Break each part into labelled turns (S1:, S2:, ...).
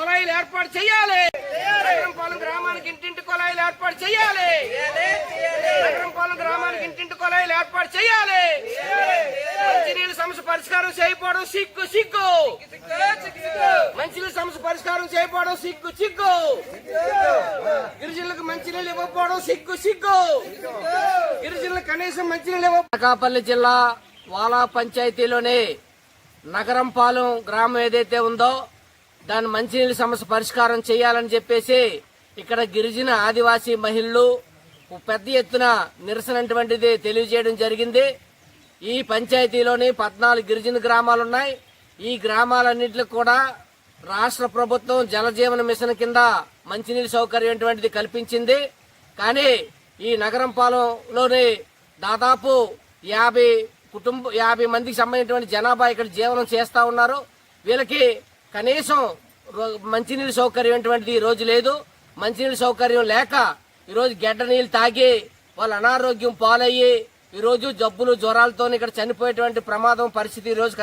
S1: కుళాయిలు ఏర్పాటు చేయాలి. నగరంపాలెం గ్రామానికి ఇంటింటి కుళాయిలు ఏర్పాటు చేయాలి. నగరంపాలెం గ్రామానికి ఇంటింటి కుళాయిలు ఏర్పాటు చేయాలి. మంచినీళ్ళ సమస్య పరిష్కారం చేయకపోవడం సిగ్గు సిగ్గు. మంచినీళ్ళ సమస్య పరిష్కారం చేయకపోవడం సిగ్గు సిగ్గు. గిరిజనులకు మంచినీళ్ళు ఇవ్వకపోవడం సిగ్గు సిగ్గు. గిరిజనులకు కనీసం మంచినీళ్ళు ఇవ్వ అనకాపల్లి జిల్లా వాలా పంచాయతీలోని నగరంపాలెం గ్రామం ఏదైతే ఉందో దాని మంచినీళ్ళ సమస్య పరిష్కారం చేయాలని చెప్పేసి ఇక్కడ గిరిజన ఆదివాసీ మహిళలు పెద్ద ఎత్తున నిరసనటువంటిది తెలియజేయడం జరిగింది. ఈ పంచాయతీలోని పద్నాలుగు గిరిజన గ్రామాలు ఉన్నాయి. ఈ గ్రామాలన్నింటికి కూడా రాష్ట్ర ప్రభుత్వం జలజీవన మిషన్ కింద మంచినీళ్ళ సౌకర్యం అటువంటిది కల్పించింది. కానీ ఈ నగరం పాలెంలోని దాదాపు యాభై కుటుంబ యాభై మందికి సంబంధించినటువంటి జనాభా ఇక్కడ జీవనం చేస్తా ఉన్నారు. వీళ్ళకి కనీసం రో- మంచినీళ్ళ సౌకర్యం అటువంటిది ఈ రోజు లేదు. మంచినీళ్ళ సౌకర్యం లేక ఈరోజు గడ్డ నీళ్ళు తాగి వాళ్ళ అనారోగ్యం పాలయ్యి ఈరోజు జబ్బులు జ్వరాలతో ఇక్కడ చనిపోయేటువంటి ప్రమాదం పరిస్థితి ఈ రోజు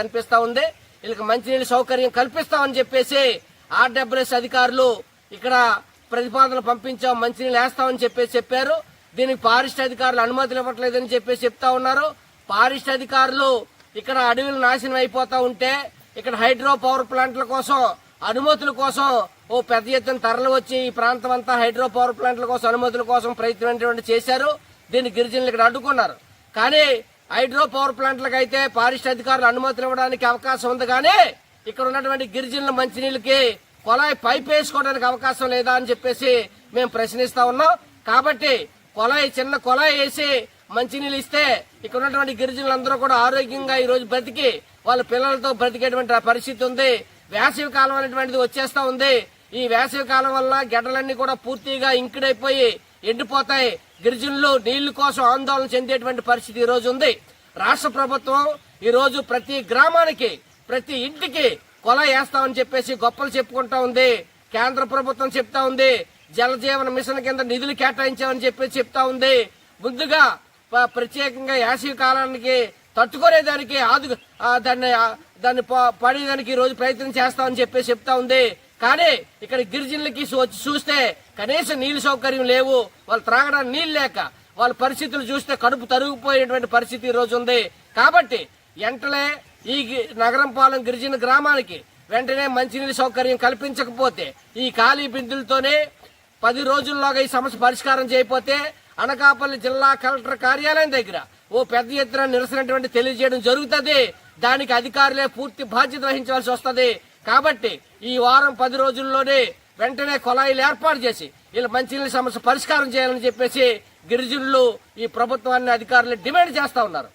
S1: ఉంది. వీళ్ళకి మంచినీళ్ళ సౌకర్యం కల్పిస్తామని చెప్పేసి ఆర్డబ్ల్యూఎస్ అధికారులు ఇక్కడ ప్రతిపాదనలు పంపించాం మంచినీళ్ళు వేస్తామని చెప్పేసి చెప్పారు. దీనికి పారిష్ట అధికారులు అనుమతులు ఇవ్వట్లేదని చెప్పేసి చెప్తా ఉన్నారు. పారిష్ట అధికారులు ఇక్కడ అడవులు నాశనం అయిపోతా ఉంటే ఇక్కడ హైడ్రో పవర్ ప్లాంట్ల కోసం అనుమతుల కోసం ఓ పెద్ద ఎత్తున తరలి వచ్చి ఈ ప్రాంతం అంతా హైడ్రో పవర్ ప్లాంట్ల కోసం అనుమతుల కోసం ప్రయత్నం చేశారు. దీన్ని గిరిజనులు ఇక్కడ అడ్డుకున్నారు. కానీ హైడ్రో పవర్ ప్లాంట్లకు అయితే పారిశుద్ధ అధికారులు అనుమతులు ఇవ్వడానికి అవకాశం ఉంది. కానీ ఇక్కడ ఉన్నటువంటి గిరిజనుల మంచినీళ్ళకి కొలాయి పైప్ వేసుకోవడానికి అవకాశం లేదా అని చెప్పేసి మేము ప్రశ్నిస్తా ఉన్నాం. కాబట్టి కొలాయి చిన్న కొలాయి వేసి మంచినీళ్ళు ఇస్తే ఇక్కడ ఉన్నటువంటి గిరిజనులందరూ కూడా ఆరోగ్యంగా ఈ రోజు బ్రతికి వాళ్ళ పిల్లలతో బ్రతికేటువంటి పరిస్థితి ఉంది. వేసవి కాలం అనేటువంటిది వచ్చేస్తా ఉంది. ఈ వేసవి కాలం వల్ల గడ్డలన్నీ కూడా పూర్తిగా ఇంకిడైపోయి ఎండిపోతాయి. గిరిజనులు నీళ్ళు కోసం ఆందోళన చెందేటువంటి పరిస్థితి ఈ రోజు ఉంది. రాష్ట్ర ప్రభుత్వం ఈ రోజు ప్రతి గ్రామానికి ప్రతి ఇంటికి కొల వేస్తామని చెప్పేసి గొప్పలు చెప్పుకుంటా ఉంది. కేంద్ర ప్రభుత్వం చెప్తా ఉంది. జల జీవన మిషన్ కింద నిధులు కేటాయించామని చెప్పేసి చెప్తా ఉంది. ముందుగా ప్రత్యేకంగా యాసవి కాలానికి తట్టుకునేదానికి ఆదు దాన్ని దాన్ని పడేదానికి ఈరోజు రోజు ప్రయత్నం చేస్తామని చెప్పేసి చెప్తా ఉంది. కానీ ఇక్కడ గిరిజనులకి వచ్చి చూస్తే కనీసం నీళ్ళ సౌకర్యం లేవు. వాళ్ళు త్రాగడానికి నీళ్ళు లేక వాళ్ళ పరిస్థితులు చూస్తే కడుపు తరుగుపోయేటువంటి పరిస్థితి ఈరోజు ఉంది. కాబట్టి వెంటనే ఈ నగరం పాలెం గిరిజన గ్రామానికి వెంటనే మంచినీళ్ళ సౌకర్యం కల్పించకపోతే ఈ ఖాళీ బిందులతోనే పది రోజుల్లోగా ఈ సమస్య పరిష్కారం చేయకపోతే అనకాపల్లి జిల్లా కలెక్టర్ కార్యాలయం దగ్గర ఓ పెద్ద ఎత్తున నిరసనటువంటి తెలియజేయడం జరుగుతుంది. దానికి అధికారులే పూర్తి బాధ్యత వహించవలసి వస్తుంది. కాబట్టి ఈ వారం పది రోజుల్లోనే వెంటనే కొలాయిలు ఏర్పాటు చేసి వీళ్ళ మంచినీళ్ళ సమస్య పరిష్కారం చేయాలని చెప్పేసి గిరిజనులు ఈ ప్రభుత్వాన్ని అధికారులు డిమాండ్ చేస్తా ఉన్నారు.